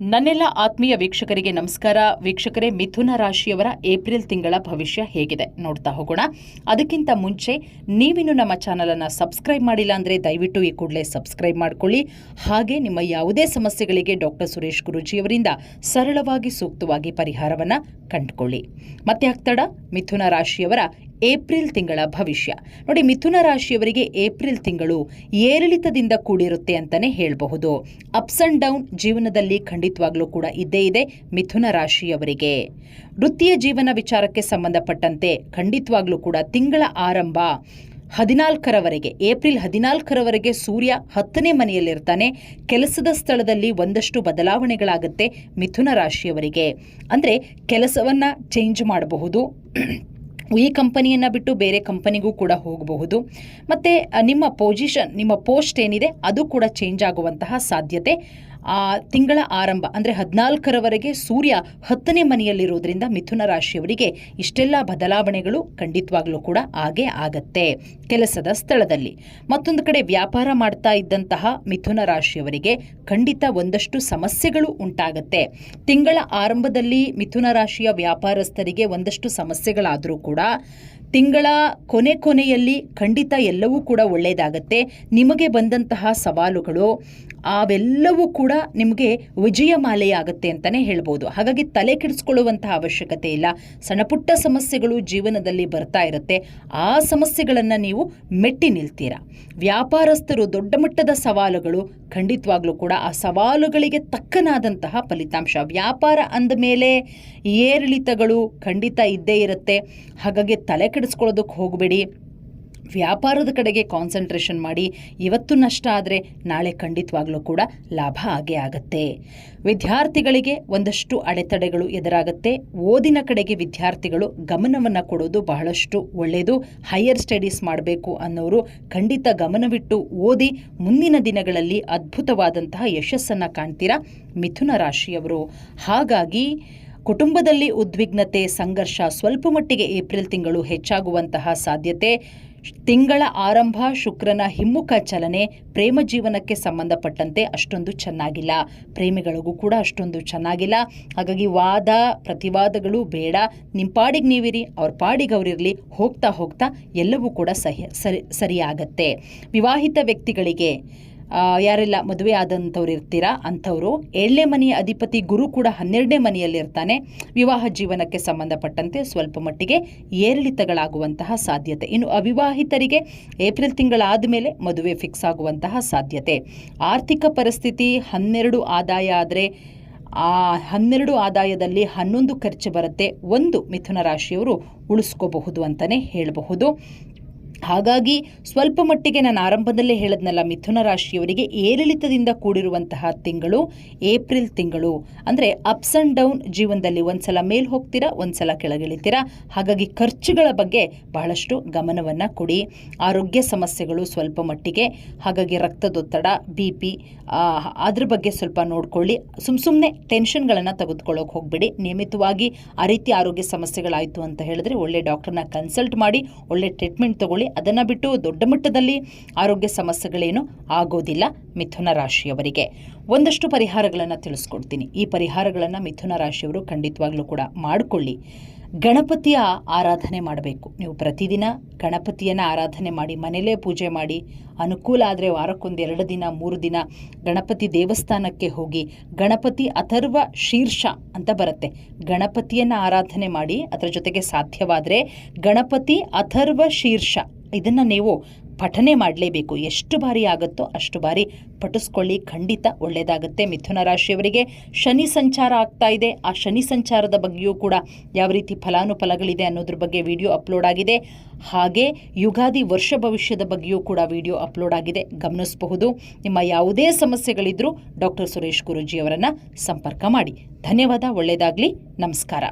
ನನ್ನೆಲ್ಲ ಆತ್ಮೀಯ ವೀಕ್ಷಕರಿಗೆ ನಮಸ್ಕಾರ. ವೀಕ್ಷಕರೇ, ಮಿಥುನ ರಾಶಿಯವರ ಏಪ್ರಿಲ್ ತಿಂಗಳ ಭವಿಷ್ಯ ಹೇಗಿದೆ ನೋಡ್ತಾ ಹೋಗೋಣ. ಅದಕ್ಕಿಂತ ಮುಂಚೆ ನೀವಿನ್ನು ನಮ್ಮ ಚಾನಲನ್ನು ಸಬ್ಸ್ಕ್ರೈಬ್ ಮಾಡಿಲ್ಲ ಅಂದರೆ ದಯವಿಟ್ಟು ಈ ಕೂಡಲೇ ಸಬ್ಸ್ಕ್ರೈಬ್ ಮಾಡ್ಕೊಳ್ಳಿ. ಹಾಗೆ ನಿಮ್ಮ ಯಾವುದೇ ಸಮಸ್ಯೆಗಳಿಗೆ ಡಾಕ್ಟರ್ ಸುರೇಶ್ ಗುರೂಜಿಯವರಿಂದ ಸರಳವಾಗಿ ಸೂಕ್ತವಾಗಿ ಪರಿಹಾರವನ್ನು ಕಂಡುಕೊಳ್ಳಿ. ಮತ್ತೆ ಆಗ್ತಾಡ ಮಿಥುನ ರಾಶಿಯವರ ಏಪ್ರಿಲ್ ತಿಂಗಳ ಭವಿಷ್ಯ. ನೋಡಿ, ಮಿಥುನ ರಾಶಿಯವರಿಗೆ ಏಪ್ರಿಲ್ ತಿಂಗಳು ಏರಿಳಿತದಿಂದ ಕೂಡಿರುತ್ತೆ ಅಂತಲೇ ಹೇಳಬಹುದು. ಅಪ್ಸ್ ಅಂಡ್ ಡೌನ್ ಜೀವನದಲ್ಲಿ ಖಂಡಿತವಾಗ್ಲೂ ಕೂಡ ಇದ್ದೇ ಇದೆ ಮಿಥುನ ರಾಶಿಯವರಿಗೆ. ವೃತ್ತಿಯ ಜೀವನ ವಿಚಾರಕ್ಕೆ ಸಂಬಂಧಪಟ್ಟಂತೆ ಖಂಡಿತವಾಗ್ಲೂ ಕೂಡ ತಿಂಗಳ ಆರಂಭ ಹದಿನಾಲ್ಕರವರೆಗೆ, ಏಪ್ರಿಲ್ ಹದಿನಾಲ್ಕರವರೆಗೆ ಸೂರ್ಯ ಹತ್ತನೇ ಮನೆಯಲ್ಲಿರ್ತಾನೆ. ಕೆಲಸದ ಸ್ಥಳದಲ್ಲಿ ಒಂದಷ್ಟು ಬದಲಾವಣೆಗಳಾಗುತ್ತೆ ಮಿಥುನ ರಾಶಿಯವರಿಗೆ. ಅಂದರೆ ಕೆಲಸವನ್ನು ಚೇಂಜ್ ಮಾಡಬಹುದು. ಈ ಕಂಪನಿಯನ್ನು ಬಿಟ್ಟು ಬೇರೆ ಕಂಪನಿಗೂ ಕೂಡ ಹೋಗಬಹುದು. ಮತ್ತು ನಿಮ್ಮ ಪೊಸಿಷನ್ ನಿಮ್ಮ ಪೋಸ್ಟ್ ಏನಿದೆ, ಅದು ಕೂಡ ಚೇಂಜ್ ಆಗುವಂತಹ ಸಾಧ್ಯತೆ. ತಿಂಗಳ ಆರಂಭ, ಅಂದರೆ ಹದಿನಾಲ್ಕರವರೆಗೆ ಸೂರ್ಯ ಹತ್ತನೇ ಮನೆಯಲ್ಲಿರೋದ್ರಿಂದ ಮಿಥುನ ರಾಶಿಯವರಿಗೆ ಇಷ್ಟೆಲ್ಲ ಬದಲಾವಣೆಗಳು ಖಂಡಿತವಾಗ್ಲೂ ಕೂಡ ಹಾಗೆ ಆಗತ್ತೆ ಕೆಲಸದ ಸ್ಥಳದಲ್ಲಿ. ಮತ್ತೊಂದು ಕಡೆ ವ್ಯಾಪಾರ ಮಾಡ್ತಾ ಇದ್ದಂತಹ ಮಿಥುನ ರಾಶಿಯವರಿಗೆ ಖಂಡಿತ ಒಂದಷ್ಟು ಸಮಸ್ಯೆಗಳು ಉಂಟಾಗತ್ತೆ. ತಿಂಗಳ ಆರಂಭದಲ್ಲಿ ಮಿಥುನ ರಾಶಿಯ ವ್ಯಾಪಾರಸ್ಥರಿಗೆ ಒಂದಷ್ಟು ಸಮಸ್ಯೆಗಳಾದರೂ ಕೂಡ ತಿಂಗಳ ಕೊನೆ ಕೊನೆಯಲ್ಲಿ ಖಂಡಿತ ಎಲ್ಲವೂ ಕೂಡ ಒಳ್ಳೆಯದಾಗತ್ತೆ. ನಿಮಗೆ ಬಂದಂತಹ ಸವಾಲುಗಳು, ಅವೆಲ್ಲವೂ ಕೂಡ ನಿಮಗೆ ವಿಜಯ ಮಾಲೆಯಾಗುತ್ತೆ ಅಂತಲೇ ಹೇಳ್ಬೋದು. ಹಾಗಾಗಿ ತಲೆ ಕೆಡಿಸ್ಕೊಳ್ಳುವಂತಹ ಅವಶ್ಯಕತೆ ಇಲ್ಲ. ಸಣ್ಣಪುಟ್ಟ ಸಮಸ್ಯೆಗಳು ಜೀವನದಲ್ಲಿ ಬರ್ತಾ ಇರುತ್ತೆ. ಆ ಸಮಸ್ಯೆಗಳನ್ನು ನೀವು ಮೆಟ್ಟಿ ನಿಲ್ತೀರಾ. ವ್ಯಾಪಾರಸ್ಥರು ದೊಡ್ಡ ಮಟ್ಟದ ಸವಾಲುಗಳು, ಖಂಡಿತವಾಗ್ಲೂ ಕೂಡ ಆ ಸವಾಲುಗಳಿಗೆ ತಕ್ಕನಾದಂತಹ ಫಲಿತಾಂಶ. ವ್ಯಾಪಾರ ಅಂದ ಮೇಲೆ ಏರಿಳಿತಗಳು ಖಂಡಿತ ಇದ್ದೇ ಇರುತ್ತೆ. ಹಾಗಾಗಿ ತಲೆ ಕೆಡಿಸ್ಕೊಳ್ಳೋದಕ್ಕೆ ಹೋಗಬೇಡಿ. ವ್ಯಾಪಾರದ ಕಡೆಗೆ ಕಾನ್ಸಂಟ್ರೇಷನ್ ಮಾಡಿ, ಇವತ್ತು ನಷ್ಟ ಆದರೆ ನಾಳೆ ಖಂಡಿತವಾಗ್ಲೂ ಕೂಡ ಲಾಭ ಆಗೇ ಆಗತ್ತೆ. ವಿದ್ಯಾರ್ಥಿಗಳಿಗೆ ಒಂದಷ್ಟು ಅಡೆತಡೆಗಳು ಎದುರಾಗುತ್ತೆ. ಓದಿನ ಕಡೆಗೆ ವಿದ್ಯಾರ್ಥಿಗಳು ಗಮನವನ್ನು ಕೊಡೋದು ಬಹಳಷ್ಟು ಒಳ್ಳೆಯದು ಹೈಯರ್ ಸ್ಟಡೀಸ್ ಮಾಡಬೇಕು ಅನ್ನೋರು ಖಂಡಿತ ಗಮನವಿಟ್ಟು ಓದಿ, ಮುಂದಿನ ದಿನಗಳಲ್ಲಿ ಅದ್ಭುತವಾದಂತಹ ಯಶಸ್ಸನ್ನು ಕಾಣ್ತೀರಾ? ಮಿಥುನ ರಾಶಿಯವರು. ಹಾಗಾಗಿ ಕುಟುಂಬದಲ್ಲಿ ಉದ್ವಿಗ್ನತೆ, ಸಂಘರ್ಷ ಸ್ವಲ್ಪ ಮಟ್ಟಿಗೆ ಏಪ್ರಿಲ್ ತಿಂಗಳು ಹೆಚ್ಚಾಗುವಂತಹ ಸಾಧ್ಯತೆ. ತಿಂಗಳ ಆರಂಭ, ಶುಕ್ರನ ಹಿಮ್ಮುಖ ಚಲನೆ ಪ್ರೇಮ ಜೀವನಕ್ಕೆ ಸಂಬಂಧಪಟ್ಟಂತೆ ಅಷ್ಟೊಂದು ಚೆನ್ನಾಗಿಲ್ಲ. ಪ್ರೇಮಿಗಳಿಗೂ ಕೂಡ ಅಷ್ಟೊಂದು ಚೆನ್ನಾಗಿಲ್ಲ. ಹಾಗಾಗಿ ವಾದ, ಪ್ರತಿವಾದಗಳು ಬೇಡ. ನಿಮ್ಮ ಪಾಡಿಗೆ ನೀವಿರಿ, ಅವ್ರ ಪಾಡಿಗೆ ಅವರಿರಲಿ. ಹೋಗ್ತಾ ಹೋಗ್ತಾ ಎಲ್ಲವೂ ಕೂಡ ಸಹಿ, ಸರಿ, ಸರಿಯಾಗತ್ತೆ. ವಿವಾಹಿತ ವ್ಯಕ್ತಿಗಳಿಗೆ ಯಾರೆಲ್ಲ ಮದುವೆ ಆದಂಥವ್ರು ಇರ್ತೀರಾ ಅಂಥವರು ಏಳನೇ ಮನೆಯ ಅಧಿಪತಿ ಗುರು ಕೂಡ ಹನ್ನೆರಡನೇ ಮನೆಯಲ್ಲಿರ್ತಾನೆ ವಿವಾಹ ಜೀವನಕ್ಕೆ ಸಂಬಂಧಪಟ್ಟಂತೆ ಸ್ವಲ್ಪ ಮಟ್ಟಿಗೆ ಏರಿಳಿತಗಳಾಗುವಂತಹ ಸಾಧ್ಯತೆ. ಇನ್ನು ಅವಿವಾಹಿತರಿಗೆ ಏಪ್ರಿಲ್ ತಿಂಗಳಾದ ಮೇಲೆ ಮದುವೆ ಫಿಕ್ಸ್ ಆಗುವಂತಹ ಸಾಧ್ಯತೆ. ಆರ್ಥಿಕ ಪರಿಸ್ಥಿತಿ ಹನ್ನೆರಡು ಆದಾಯ ಆದರೆ, ಆ ಹನ್ನೆರಡು ಆದಾಯದಲ್ಲಿ ಹನ್ನೊಂದು ಖರ್ಚು ಬರುತ್ತೆ. ಒಂದು ಮಿಥುನ ರಾಶಿಯವರು ಉಳಿಸ್ಕೋಬಹುದು ಅಂತಲೇ ಹೇಳಬಹುದು. ಹಾಗಾಗಿ ಸ್ವಲ್ಪ ಮಟ್ಟಿಗೆ ನಾನು ಆರಂಭದಲ್ಲೇ ಹೇಳದ್ನಲ್ಲ, ಮಿಥುನ ರಾಶಿಯವರಿಗೆ ಏರಿಳಿತದಿಂದ ಕೂಡಿರುವಂತಹ ತಿಂಗಳು ಏಪ್ರಿಲ್ ತಿಂಗಳು. ಅಂದರೆ ಅಪ್ಸ್ ಆ್ಯಂಡ್ ಡೌನ್ ಜೀವನದಲ್ಲಿ ಒಂದ್ಸಲ ಮೇಲ್ ಹೋಗ್ತೀರಾ, ಒಂದ್ಸಲ ಕೆಳಗಿಳಿತೀರಾ? ಹಾಗಾಗಿ ಖರ್ಚುಗಳ ಬಗ್ಗೆ ಬಹಳಷ್ಟು ಗಮನವನ್ನು ಕೊಡಿ. ಆರೋಗ್ಯ ಸಮಸ್ಯೆಗಳು ಸ್ವಲ್ಪ ಮಟ್ಟಿಗೆ, ಹಾಗಾಗಿ ರಕ್ತದೊತ್ತಡ ಬಿ ಪಿ ಅದ್ರ ಬಗ್ಗೆ ಸ್ವಲ್ಪ ನೋಡ್ಕೊಳ್ಳಿ. ಸುಮ್ಮ ಸುಮ್ಮನೆ ಟೆನ್ಷನ್ಗಳನ್ನು ತೆಗೆದುಕೊಳ್ಳೋಕೆ ಹೋಗಬೇಡಿ. ನಿಯಮಿತವಾಗಿ ಆ ರೀತಿ ಆರೋಗ್ಯ ಸಮಸ್ಯೆಗಳಾಯಿತು ಅಂತ ಹೇಳಿದ್ರೆ ಒಳ್ಳೆ ಡಾಕ್ಟರ್ನ ಕನ್ಸಲ್ಟ್ ಮಾಡಿ, ಒಳ್ಳೆ ಟ್ರೀಟ್ಮೆಂಟ್ ತಗೊಳ್ಳಿ. ಅದನ್ನು ಬಿಟ್ಟು ದೊಡ್ಡ ಮಟ್ಟದಲ್ಲಿ ಆರೋಗ್ಯ ಸಮಸ್ಯೆಗಳೇನು ಆಗೋದಿಲ್ಲ ಮಿಥುನ ರಾಶಿಯವರಿಗೆ. ಒಂದಷ್ಟು ಪರಿಹಾರಗಳನ್ನು ತಿಳಿಸ್ಕೊಡ್ತೀನಿ. ಈ ಪರಿಹಾರಗಳನ್ನು ಮಿಥುನ ರಾಶಿಯವರು ಖಂಡಿತವಾಗ್ಲೂ ಕೂಡ ಮಾಡಿಕೊಳ್ಳಿ. ಗಣಪತಿಯ ಆರಾಧನೆ ಮಾಡಬೇಕು. ನೀವು ಪ್ರತಿದಿನ ಗಣಪತಿಯನ್ನು ಆರಾಧನೆ ಮಾಡಿ ಮನೇಲೇ ಪೂಜೆ ಮಾಡಿ, ಅನುಕೂಲ ಆದರೆ ವಾರಕ್ಕೊಂದು ಎರಡು ದಿನ, ಮೂರು ದಿನ ಗಣಪತಿ ದೇವಸ್ಥಾನಕ್ಕೆ ಹೋಗಿ, ಗಣಪತಿ ಅಥರ್ವ ಶೀರ್ಷ ಅಂತ ಬರುತ್ತೆ. ಗಣಪತಿಯನ್ನು ಆರಾಧನೆ ಮಾಡಿ, ಅದರ ಜೊತೆಗೆ ಸಾಧ್ಯವಾದರೆ ಗಣಪತಿ ಅಥರ್ವ ಶೀರ್ಷ ಇದನ್ನು ನೀವು ಪಠನೆ ಮಾಡಲೇಬೇಕು. ಎಷ್ಟು ಬಾರಿ ಆಗುತ್ತೋ ಅಷ್ಟು ಬಾರಿ ಪಠಿಸ್ಕೊಳ್ಳಿ. ಖಂಡಿತ ಒಳ್ಳೆಯದಾಗುತ್ತೆ ಮಿಥುನ ರಾಶಿಯವರಿಗೆ. ಶನಿ ಸಂಚಾರ ಆಗ್ತಾ ಇದೆ. ಆ ಶನಿ ಸಂಚಾರದ ಬಗ್ಗೆಯೂ ಕೂಡ ಯಾವ ರೀತಿ ಫಲಾನುಫಲಗಳಿದೆ ಅನ್ನೋದ್ರ ಬಗ್ಗೆ ವಿಡಿಯೋ ಅಪ್ಲೋಡ್ ಆಗಿದೆ. ಹಾಗೆ ಯುಗಾದಿ ವರ್ಷ ಭವಿಷ್ಯದ ಬಗ್ಗೆಯೂ ಕೂಡ ವಿಡಿಯೋ ಅಪ್ಲೋಡ್ ಆಗಿದೆ. ಗಮನಿಸಬಹುದು. ನಿಮ್ಮ ಯಾವುದೇ ಸಮಸ್ಯೆಗಳಿದ್ದರೂ ಡಾಕ್ಟರ್ ಸುರೇಶ್ ಗುರೂಜಿಯವರನ್ನು ಸಂಪರ್ಕ ಮಾಡಿ. ಧನ್ಯವಾದ. ಒಳ್ಳೆಯದಾಗಲಿ ನಮಸ್ಕಾರ.